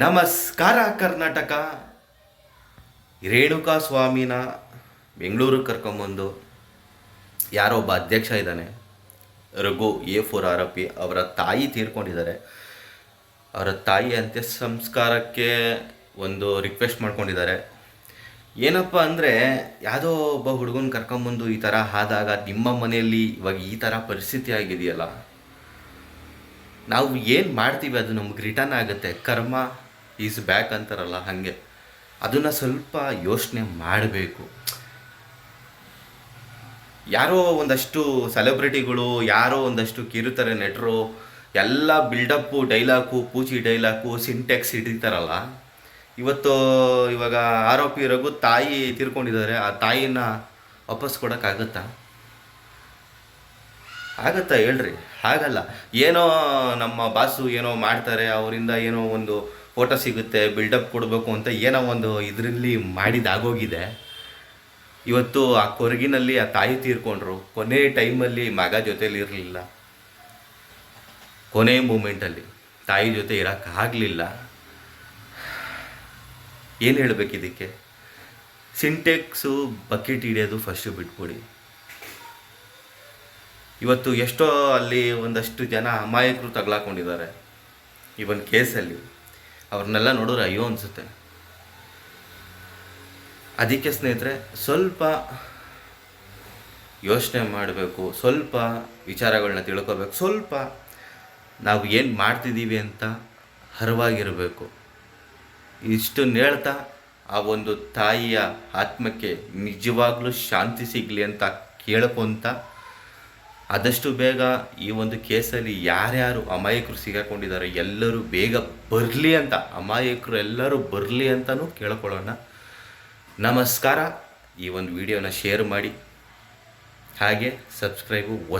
ನಮಸ್ಕಾರ ಕರ್ನಾಟಕ. ರೇಣುಕಾ ಸ್ವಾಮಿನ ಬೆಂಗಳೂರಿಗೆ ಕರ್ಕೊಂಬಂದು ಯಾರೋ ಒಬ್ಬ ಅಧ್ಯಕ್ಷ ಇದ್ದಾನೆ, ರಘು ಎ ಫೋರ್ ಆರೋಪಿ ಅವರ ತಾಯಿ ತೀರ್ಕೊಂಡಿದ್ದಾರೆ. ಅವರ ತಾಯಿ ಅಂತ್ಯ ಸಂಸ್ಕಾರಕ್ಕೆ ಒಂದು ರಿಕ್ವೆಸ್ಟ್ ಮಾಡ್ಕೊಂಡಿದ್ದಾರೆ. ಏನಪ್ಪ ಅಂದರೆ, ಯಾವುದೋ ಒಬ್ಬ ಹುಡುಗನ ಕರ್ಕೊಂಬಂದು ಈ ಥರ ಆದಾಗ ನಿಮ್ಮ ಮನೆಯಲ್ಲಿ ಇವಾಗ ಈ ಥರ ಪರಿಸ್ಥಿತಿ ಆಗಿದೆಯಲ್ಲ? ನಾವು ಏನು ಮಾಡ್ತೀವಿ, ಅದು ನಮ್ಗೆ ರಿಟರ್ನ್ ಆಗುತ್ತೆ. ಕರ್ಮ ಈಸ್ ಬ್ಯಾಕ್ ಅಂತಾರಲ್ಲ ಹಾಗೆ. ಅದನ್ನು ಸ್ವಲ್ಪ ಯೋಚನೆ ಮಾಡಬೇಕು. ಯಾರೋ ಒಂದಷ್ಟು ಸೆಲೆಬ್ರಿಟಿಗಳು, ಯಾರೋ ಒಂದಷ್ಟು ಕಿರುತಾರೆ ನೆಟ್ರು, ಎಲ್ಲ ಬಿಲ್ಡಪ್ಪು ಡೈಲಾಕು, ಪೂಚಿ ಡೈಲಾಕು, ಸಿಂಟೆಕ್ಸ್ ಹಿಡಿತಾರಲ್ಲ. ಇವತ್ತು ಇವಾಗ ಆರೋಪಿ ರಘು ತಾಯಿ ತೀರ್ಕೊಂಡಿದ್ದಾರೆ. ಆ ತಾಯಿನ ವಾಪಸ್ ಕೊಡೋಕ್ಕಾಗತ್ತಾ? ಆಗತ್ತಾ ಹೇಳ್ರಿ? ಹಾಗಲ್ಲ ಏನೋ ನಮ್ಮ ಬಾಸು ಏನೋ ಮಾಡ್ತಾರೆ, ಅವರಿಂದ ಏನೋ ಒಂದು ಫೋಟೋ ಸಿಗುತ್ತೆ ಬಿಲ್ಡಪ್ ಕೊಡಬೇಕು ಅಂತ ಏನೋ ಒಂದು ಇದರಲ್ಲಿ ಮಾಡಿದಾಗೋಗಿದೆ. ಇವತ್ತು ಆ ಕೊರಗಿನಲ್ಲಿ ಆ ತಾಯಿ ತೀರ್ಕೊಂಡ್ರು. ಕೊನೆ ಟೈಮಲ್ಲಿ ಮಗ ಜೊತೇಲಿ ಇರಲಿಲ್ಲ. ಕೊನೆ ಮೂಮೆಂಟಲ್ಲಿ ತಾಯಿ ಜೊತೆ ಇರೋಕ್ಕಾಗಲಿಲ್ಲ ಏನು ಹೇಳಬೇಕು ಇದಕ್ಕೆ? ಸಿಂಟೆಕ್ಸು ಬಕೆಟ್ ಹಿಡಿಯೋದು ಫಸ್ಟು ಬಿಟ್ಕೊಡಿ ಇವತ್ತು ಎಷ್ಟೋ ಅಲ್ಲಿ ಒಂದಷ್ಟು ಜನ ಅಮಾಯಕರು ತಗ್ಲಾಕೊಂಡಿದ್ದಾರೆ. ಇವನ್ ಕೇಸಲ್ಲಿ ಅವ್ರನ್ನೆಲ್ಲ ನೋಡಿದ್ರೆ ಅಯ್ಯೋ ಅನಿಸುತ್ತೆ. ಅದಕ್ಕೆ ಸ್ನೇಹಿತರೆ, ಸ್ವಲ್ಪ ಯೋಚನೆ ಮಾಡಬೇಕು, ಸ್ವಲ್ಪ ವಿಚಾರಗಳನ್ನ ತಿಳ್ಕೊಬೇಕು, ಸ್ವಲ್ಪ ನಾವು ಏನು ಮಾಡ್ತಿದ್ದೀವಿ ಅಂತ ಹರವಾಗಿರಬೇಕು ಇಷ್ಟನ್ನು ಹೇಳ್ತಾ ಆ ಒಂದು ತಾಯಿಯ ಆತ್ಮಕ್ಕೆ ನಿಜವಾಗ್ಲೂ ಶಾಂತಿ ಸಿಗಲಿ ಅಂತ ಕೇಳ್ಕೊಂತ ಆದಷ್ಟು ಬೇಗ ಈ ಒಂದು ಕೇಸಲ್ಲಿ ಯಾರ್ಯಾರು ಅಮಾಯಕರು ಸಿಗಾಕೊಂಡಿದ್ದಾರೆ ಎಲ್ಲರೂ ಬೇಗ ಬರಲಿ ಅಂತ, ಅಮಾಯಕರು ಎಲ್ಲರೂ ಬರಲಿ ಅಂತಲೂ ಕೇಳ್ಕೊಳ್ಳೋಣ. ನಮಸ್ಕಾರ. ಈ ಒಂದು ವಿಡಿಯೋನ ಶೇರ್ ಮಾಡಿ. ಹಾಗೆ ಸಬ್ಸ್ಕ್ರೈಬು